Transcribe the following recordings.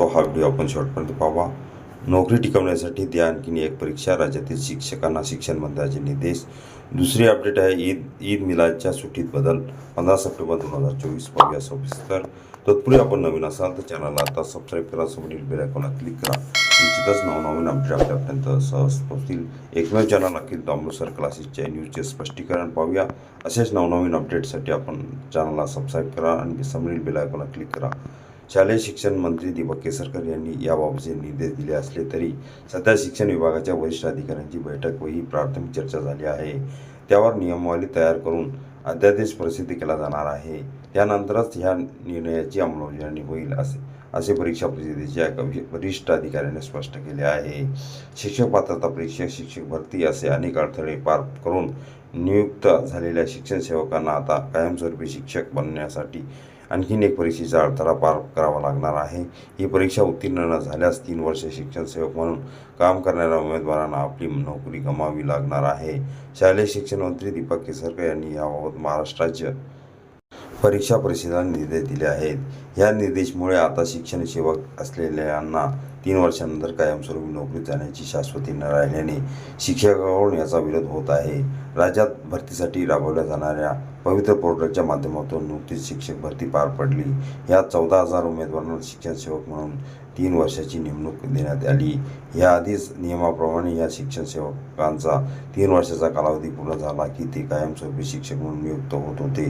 तो हा व्हिडिओ आपण शॉर्टपर्यंत पाहावा नोकरी टिकवण्यासाठी द्या आणखीन एक परीक्षा राज्यातील शिक्षकांना शिक्षण मंत्र्याचे निर्देश. दुसरी अपडेट आहे ईद ईद मिलादच्या सुट्टीत बदल. पंधरा सप्टेंबर दोन हजार चोवीस पाहूया सविस्तर. तत्पूर्वी आपण नवीन असाल तर चॅनलला आता सबस्क्राईब करा समोरील बेल आयकॉनला क्लिक करा. निश्चितच नवनवीन अपडेट आपल्यापर्यंत सहज पोहोचतील. एकमेव चॅनल अखिल दामलोसर क्लासेसच्या न्यूजचे स्पष्टीकरण पाहूया. असेच नवनवीन अपडेटसाठी आपण चॅनलला सबस्क्राईब करा आणि समोरील बेल आयकॉनला क्लिक करा. शालेय शिक्षण मंत्री दीपक केसरकर यांनी याबाबतचे निर्देश दिले असले तरी सध्या शिक्षण विभागाच्या वरिष्ठ अधिकाऱ्यांची बैठक व ही प्राथमिक चर्चा झाली आहे. त्यावर नियमावली तयार करून अध्यादेश प्रसिद्ध केला जाणार आहे. त्यानंतरच ह्या निर्णयाची अंमलबजावणी होईल असे असे परीक्षा परिषदेच्या वरिष्ठ अधिकाऱ्याने स्पष्ट केले आहे. शिक्षक पात्रता परीक्षा शिक्षक भरती असे अनेक अडथळे पार करून नियुक्त झालेल्या शिक्षण सेवकांना आता कायमस्वरूपी शिक्षक बनण्यासाठी आणखीन एक परीक्षेचा अडथळा पार करावा लागणार आहे. ही परीक्षा उत्तीर्ण न झाल्यास तीन वर्ष शिक्षण सेवक म्हणून काम करणाऱ्या उमेदवारांना आपली नोकरी गमावी लागणार आहे. शालेय शिक्षण मंत्री दीपक केसरकर यांनी याबाबत महाराष्ट्र राज्य परीक्षा परिषदेला निर्देश दिले आहेत. या निर्देशमुळे आता शिक्षण सेवक असलेल्यांना तीन वर्षानंतर कायमस्वरूपी नोकरीत जाण्याची शाश्वती न राहिल्याने शिक्षकाकडून याचा विरोध होत आहे. राज्यात भरतीसाठी राबवल्या जाणाऱ्या पवित्र पोर्टलच्या माध्यमातून नुकतीच शिक्षक भरती पार पडली. या चौदा हजार उमेदवारांना शिक्षण सेवक म्हणून तीन वर्षाची नेमणूक देण्यात आली. याआधीच नियमाप्रमाणे या शिक्षण सेवकांचा तीन वर्षाचा कालावधी पूर्ण झाला की ते कायमस्वरूपी शिक्षक म्हणून नियुक्त होत होते.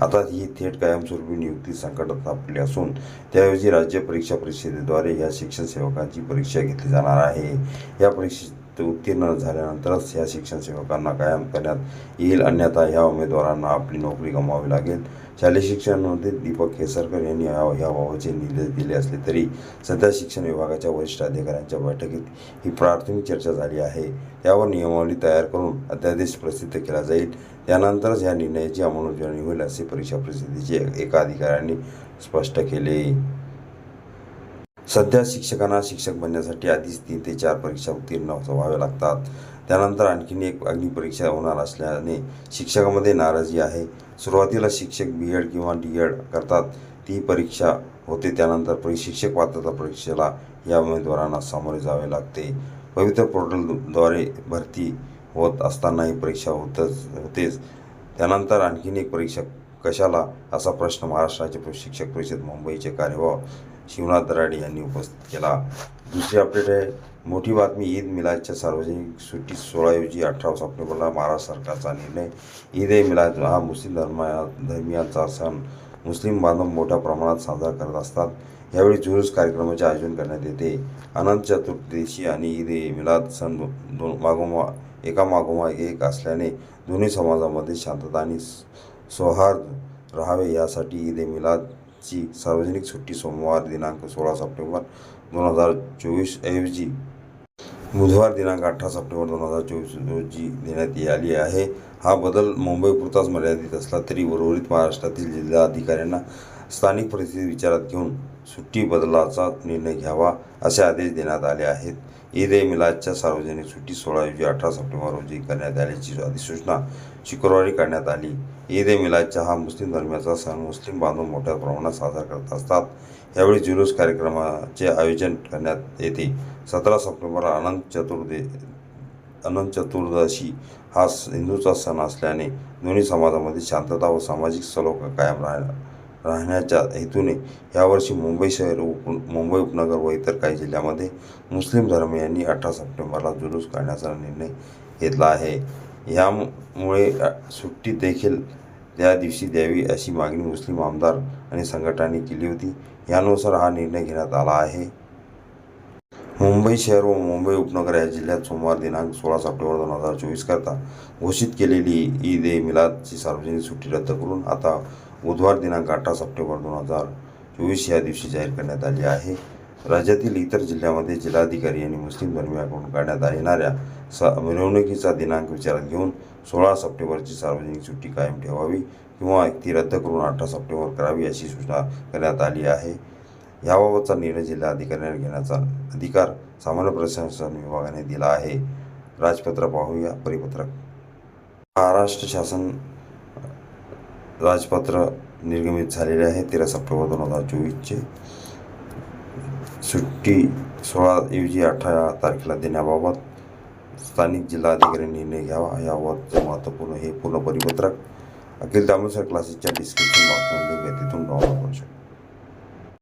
आता ही थेट कायमस्वरूपी नियुक्ती संकटात आपली असून त्याऐवजी राज्य परीक्षा परिषदेद्वारे या शिक्षण सेवकांची परीक्षा घेतली जाणार आहे. या परीक्षे ते उत्तीर्ण झाल्यानंतरच या शिक्षण सेवकांना कायम करण्यात येईल. अन्यथा ह्या उमेदवारांना आपली नोकरी गमावावी लागेल. शालेय शिक्षण दीपक केसरकर यांनी याबाबतचे निर्देश दिले असले तरी सध्या शिक्षण विभागाच्या वरिष्ठ अधिकाऱ्यांच्या बैठकीत ही प्राथमिक चर्चा झाली आहे. त्यावर नियमावली तयार करून अध्यादेश प्रसिद्ध केला जाईल. त्यानंतरच या निर्णयाची अंमलबजावणी होईल असे परीक्षा प्रसिद्धीचे एका अधिकाऱ्यांनी स्पष्ट केले. सध्या शिक्षकांना शिक्षक बनण्यासाठी आधीच तीन ते चार परीक्षा उत्तीर्ण व्हाव्या लागतात. त्यानंतर आणखीन एक अग्निपरीक्षा होणार असल्याने शिक्षकामध्ये नाराजी आहे. सुरुवातीला शिक्षक बी एड किंवा डी एड करतात. ती परीक्षा होते त्यानंतर प्रशिक्षक पात्रता परीक्षेला या उमेदवारांना सामोरे जावे लागते. पवित्र पोर्टलद्वारे भरती होत असताना ही परीक्षा होतच होतेच. त्यानंतर आणखीन एक परीक्षा कशाला? असा प्रश्न महाराष्ट्राचे शिक्षक परिषद मुंबईचे कार्यवाह शिवनाथ दराडे यांनी उपस्थित केला. दुसरी अपडेट आहे. मोठी बातमी ईद मिलादच्या सार्वजनिक सुट्टी सोळाऐवजी अठरा सप्टेंबरला महाराष्ट्र सरकारचा निर्णय. ईद ए मिलाद हा मुस्लिम धर्मा धर्मियांचा सण. मुस्लिम बांधव मोठ्या प्रमाणात साजरा करत असतात. यावेळी जुलूस कार्यक्रमाचे आयोजन करण्यात येते. अनंत चतुर्दशी आणि ईद ए मिलाद सण दोन मागोमा एका मागोमा एक असल्याने दोन्ही समाजामध्ये शांतता आणि सौहार्द राहावे यासाठी ईद ए ची सार्वजनिक सुट्टी सोमवार दिनांक सोळा सप्टेंबर दोन हजार चोवीस ऐवजी बुधवार दिनांक अठरा सप्टेंबर दोन हजार चोवीस रोजी देण्यात आली आहे. हा बदल मुंबईपुरताच मर्यादित असला तरी उर्वरित महाराष्ट्रातील जिल्हा अधिकाऱ्यांना स्थानिक परिस्थिती विचारात घेऊन सुट्टी बदलाचा निर्णय घ्यावा असे आदेश देण्यात आले आहेत. ईद ए मिलादच्या सार्वजनिक सुट्टी सोळा ऐवजी अठरा सप्टेंबर रोजी करण्यात आल्याची अधिसूचना शुक्रवारी काढण्यात आली. ईद ए मिलादच्या हा मुस्लिम धर्माचा सण मुस्लिम बांधव मोठ्या प्रमाणात साजरा करत असतात. यावेळी जुलूस कार्यक्रमाचे आयोजन करण्यात येते. सतरा सप्टेंबरला अनंत चतुर्दे अनंत चतुर्दशी हा हिंदूचा सण असल्याने दोन्ही समाजामध्ये शांतता व सामाजिक सलोखा कायम राहणार राहण्याच्या हेतूने यावर्षी मुंबई शहर उप मुंबई उपनगर व इतर काही जिल्ह्यामध्ये मुस्लिम धर्मियांनी अठरा सप्टेंबरला जुलूस काढण्याचा निर्णय घेतला आहे. यामुळे सुट्टी देखील त्या दिवशी द्यावी अशी मागणी मुस्लिम आमदार आणि संघटनांनी केली होती. यानुसार हा निर्णय घेण्यात आला आहे. मुंबई शहर व मुंबई उपनगर या जिल्ह्यात सोमवार दिनांक सोळा सप्टेंबर दोन हजार चोवीस करता घोषित केलेली ईद ए मिलादची सार्वजनिक सुट्टी रद्द करून आता बुधवार दिनांक अठरा सप्टेंबर दोन हजार चोवीस या दिवशी जाहीर करण्यात आली आहे. राज्यातील इतर जिल्ह्यामध्ये जिल्हाधिकारी आणि मुस्लिम धर्मियाकडून काढण्यात येणाऱ्या स मिरवणुकीचा दिनांक विचारात घेऊन सोळा सप्टेंबरची सार्वजनिक सुट्टी कायम ठेवावी किंवा ती रद्द करून अठरा सप्टेंबर करावी अशी सूचना करण्यात आली आहे. याबाबतचा निर्णय जिल्हा अधिकाऱ्यांना घेण्याचा अधिकार सामान्य प्रशासन विभागाने दिला आहे. राजपत्र पाहूया परिपत्रक. महाराष्ट्र शासन राजपत्र निर्गमित झालेले आहे. तेरा सप्टेंबर दोन हजार चोवीसचे सुट्टी सोळा ऐवजी अठरा तारखेला देण्याबाबत स्थानिक जिल्हाधिकारी निर्णय घ्यावा याबाबतचे महत्त्वपूर्ण हे पूर्ण परिपत्रक. अखिल दामोदर क्लासेसच्या डिस्क्रिप्शन बॉक्समध्ये तिथून डाउनलोड करू शकतो.